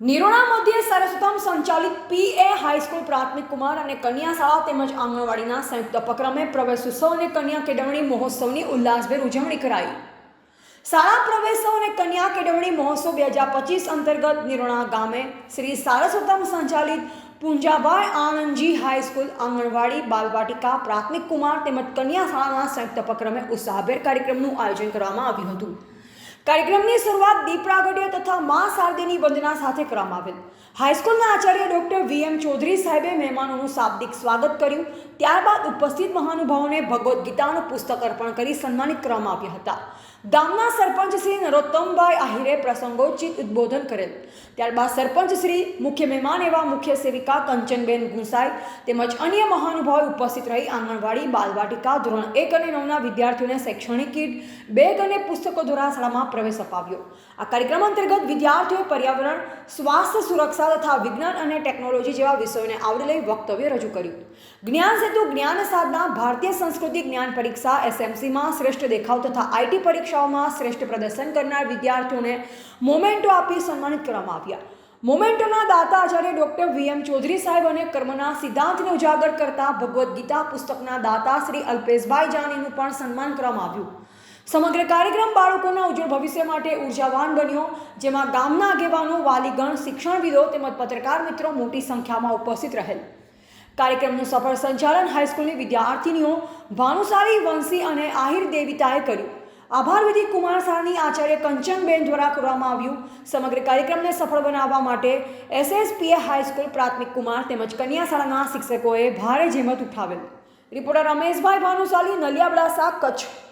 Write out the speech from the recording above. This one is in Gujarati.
નિરોણા મધ્યે સરસ્વતમ સંચાલિત પીએ હાઈસ્કૂલ પ્રાથમિક કુમાર અને કન્યા શાળા તેમજ આંગણવાડીના સંયુક્ત ઉપક્રમે પ્રવેશોત્સવ અને કન્યા કેળવણી મહોત્સવની ઉલ્લાસભેર ઉજવણી કરાઈ. શાળા પ્રવેશો અને કન્યા કેળવણી મહોત્સવ બે હજાર પચીસ અંતર્ગત નિરોણા ગામે શ્રી સારસ્વતમ સંચાલિત પુંજાભાઈ આનંદજી હાઈસ્કૂલ આંગણવાડી બાલવાટિકા પ્રાથમિક કુમાર તેમજ કન્યા શાળાના સંયુક્ત ઉપક્રમે ઉત્સાહભેર કાર્યક્રમનું આયોજન કરવામાં આવ્યું હતું. કાર્યક્રમની શરૂઆત દીપ પ્રાગટ્ય તથા મા શારદેની વંદના સાથે કરવામાં આવેલ. હાઈસ્કૂલના આચાર્ય ડોક્ટર વી એમ ચૌધરી સાહેબે મહેમાનોનું શાબ્દિક સ્વાગત કર્યું. ત્યારબાદ ઉપસ્થિત મહાનુભાવોને ભગવદ્ ગીતાનું પુસ્તક અર્પણ કરી સન્માનિત કરવામાં આવ્યા હતા. ગામના સરપંચ શ્રી નરોત્તમભાઈ આહિરે પ્રસંગોચિત ઉદ્બોધન કરેલ. ત્યારબાદ સરપંચ શ્રી, મુખ્ય મહેમાન એવા મુખ્ય સેવિકા કંચનબેન ગુંસાઈ તેમજ અન્ય મહાનુભાવ ઉપસ્થિત રહી આંગણવાડી, બાલવાટિકા, ધોરણ એક અને નવના વિદ્યાર્થીઓને શૈક્ષણિક કીટ, બેગ અને પુસ્તકો દ્વારા શાળામાં પ્રવેશ અપાવ્યો. આ કાર્યક્રમ અંતર્ગત વિદ્યાર્થીઓએ પર્યાવરણ, સ્વાસ્થ્ય સુરક્ષા તથા વિજ્ઞાન અને ટેકનોલોજી જેવા વિષયોને આવરી લઈ વક્તવ્ય રજૂ કર્યું. જ્ઞાન સેતુ જ્ઞાન સાધના, ભારતીય સંસ્કૃતિ જ્ઞાન પરીક્ષા, એસએમસીમાં શ્રેષ્ઠ દેખાવ તથા આઈટી પરીક્ષાઓમાં શ્રેષ્ઠ પ્રદર્શન કરનાર વિદ્યાર્થીઓને મોમેન્ટો આપી સન્માનિત કરવામાં આવ્યા. મોમેન્ટોના દાતા આચાર્ય ડૉક્ટર વી એમ ચૌધરી સાહેબ અને કર્મના સિદ્ધાંતને ઉજાગર કરતા ભગવદ્ ગીતા પુસ્તકના દાતા શ્રી અલ્પેશભાઈ જાનીનું પણ સન્માન કરવામાં આવ્યું. સમગ્ર કાર્યક્રમ બાળકોના ઉજ્જવળ ભવિષ્ય માટે ઉર્જાવાન બન્યો, જેમાં ગામના આગેવાનો, વાલીગણ, શિક્ષણવિદો તેમજ પત્રકાર મિત્રો મોટી સંખ્યામાં ઉપસ્થિત રહેલ. કાર્યક્રમનું સફળ સંચાલન હાઈસ્કૂલની વિદ્યાર્થીનીઓ ભાનુશાલી વંશી અને આહિર દેવિતાએ કર્યું. આભાર કુમાર શાળાની આચાર્ય કંચનબેન દ્વારા કરવામાં આવ્યું. સમગ્ર કાર્યક્રમને સફળ બનાવવા માટે એસએસપીએ હાઈસ્કૂલ પ્રાથમિક કુમાર તેમજ કન્યા શાળાના શિક્ષકોએ ભારે જહેમત ઉઠાવેલ. રિપોર્ટર રમેશભાઈ ભાનુશાલી, નલિયાબડાસા, કચ્છ.